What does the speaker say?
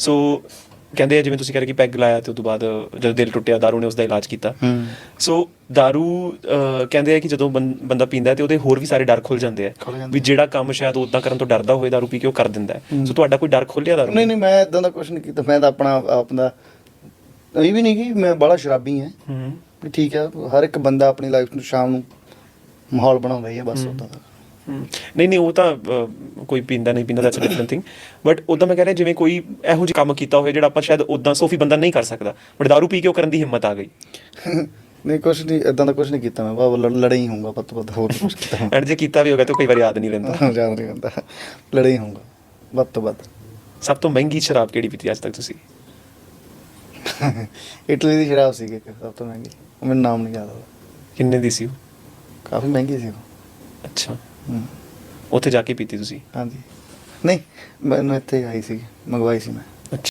ਸੋ ਕਹਿੰਦੇ ਆ ਜਿਵੇਂ ਤੁਸੀਂ ਕਹਿ ਰਹੇ ਕਿ ਪੈਗ ਲਾਇਆ ਤੇ ਉਸ ਤੋਂ ਬਾਅਦ ਜਦੋਂ ਦਿਲ ਟੁੱਟਿਆ ਦਾਰੂ ਨੇ ਉਸ ਦਾ ਇਲਾਜ ਕੀਤਾ। ਸੋ ਅਹ, ਕਹਿੰਦੇ ਆ ਕਿ ਜਦੋਂ ਬੰਦਾ ਪੀਂਦਾ ਤੇ ਉਹਦੇ ਹੋਰ ਵੀ ਸਾਰੇ ਡਰ ਖੁੱਲ ਜਾਂਦੇ ਆ। ਵੀ ਜਿਹੜਾ ਕੰਮ ਸ਼ਾਇਦ ਉਦਾਂ ਕਰਨ ਤੋਂ ਡਰਦਾ ਹੋਵੇ ਦਾਰੂ ਪੀ ਕੇ ਉਹ ਕਰ ਦਿੰਦਾ ਸੋ ਤੁਹਾਡਾ ਕੋਈ ਡਰ ਖੁੱਲਿਆ ਦਾਰੂ ਨਹੀਂ ਨਹੀਂ ਮੈਂ ਇਦਾਂ ਦਾ ਕੁਝ ਨਹੀਂ ਕੀਤਾ। ਮੈਂ ਤਾਂ ਆਪਣਾ ਆਪਣਾ ਇਹ ਵੀ ਨਹੀਂ ਕਿ ਮੈਂ ਬੜਾ ਸ਼ਰਾਬੀ ਹਾਂ। ਵੀ ਠੀਕ ਹੈ ਹਰ ਇੱਕ ਬੰਦਾ ਆਪਣੀ ਲਾਈਫ ਨੂੰ ਸ਼ਾਮ ਨੂੰ ਮਾਹੌਲ ਬਣਾਉਂਦਾ ਹੀ ਹੈ ਬਸ ਉਦਾਂ ਦਾ। ਨਹੀਂ ਨਹੀਂ ਉਹ ਤਾਂ ਅਹ, ਕੋਈ ਪੀਂਦਾ ਨਹੀਂ ਪੀਂਦਾ that's a different thing but ਉਦਾਂ ਮੈਂ ਕਹਿ ਰਿਹਾ ਜਿਵੇਂ ਕੋਈ ਇਹੋ ਜਿਹਾ ਕੰਮ ਕੀਤਾ ਹੋਵੇ ਜਿਹੜਾ ਆਪਾਂ ਸ਼ਾਇਦ ਉਦਾਂ ਸੋਫੀ ਬੰਦਾ ਨਹੀਂ ਕਰ ਸਕਦਾ ਬਟ ਦਾਰੂ ਪੀ ਕੇ ਉਹ ਕਰਨ ਦੀ ਹਿੰਮਤ ਆ ਗਈ। ਨਹੀਂ ਕੁਝ ਨਹੀਂ ਇਦਾਂ ਦਾ ਕੁਝ ਨਹੀਂ ਕੀਤਾ ਮੈਂ ਬਾ ਲੜਾ ਹੀ ਹੋਊਗਾ ਪੱਤ ਪੱਤ ਹੋਰ ਕੁਝ ਕੀਤਾ ਮੈਂ ਐਂਡ ਜੇ ਕੀਤਾ ਵੀ ਹੋਗਾ ਤਾਂ ਕਈ ਵਾਰ ਯਾਦ ਨਹੀਂ ਰਹਿੰਦਾ। ਯਾਦ ਨਹੀਂ ਹੁੰਦਾ ਲੜਾ ਹੀ ਹੋਊਗਾ ਵੱਧ ਤੋਂ ਵੱਧ। ਸਭ ਤੋਂ ਮਹਿੰਗੀ ਸ਼ਰਾਬ ਕਿਹੜੀ ਪੀਤੀ ਅੱਜ ਤੱਕ ਤੁਸੀਂ? ਇਟਲੀ ਦੀ ਸ਼ਰਾਬ ਸੀ ਇੱਕ ਸਭ ਤੋਂ ਮਹਿੰਗੀ। ਉਹ ਮੈਨੂੰ ਨਾਮ ਨਹੀਂ ਯਾਦ ਆਉਂਦਾ ਕਿੰਨੇ ਦੀ ਸੀ ਉਹ? ਕਾਫੀ ਮਹਿੰਗੀ ਸੀ ਉਹ। ਅੱਛਾ। ਹੂੰ, ਉੱਥੇ ਜਾ ਕੇ ਪੀਤੀ ਤੁਸੀਂ? ਹਾਂਜੀ। ਨਹੀਂ ਮੈਨੂੰ ਇੱਥੇ ਆਈ ਸੀ ਮੰਗਵਾਈ ਸੀ ਮੈਂ।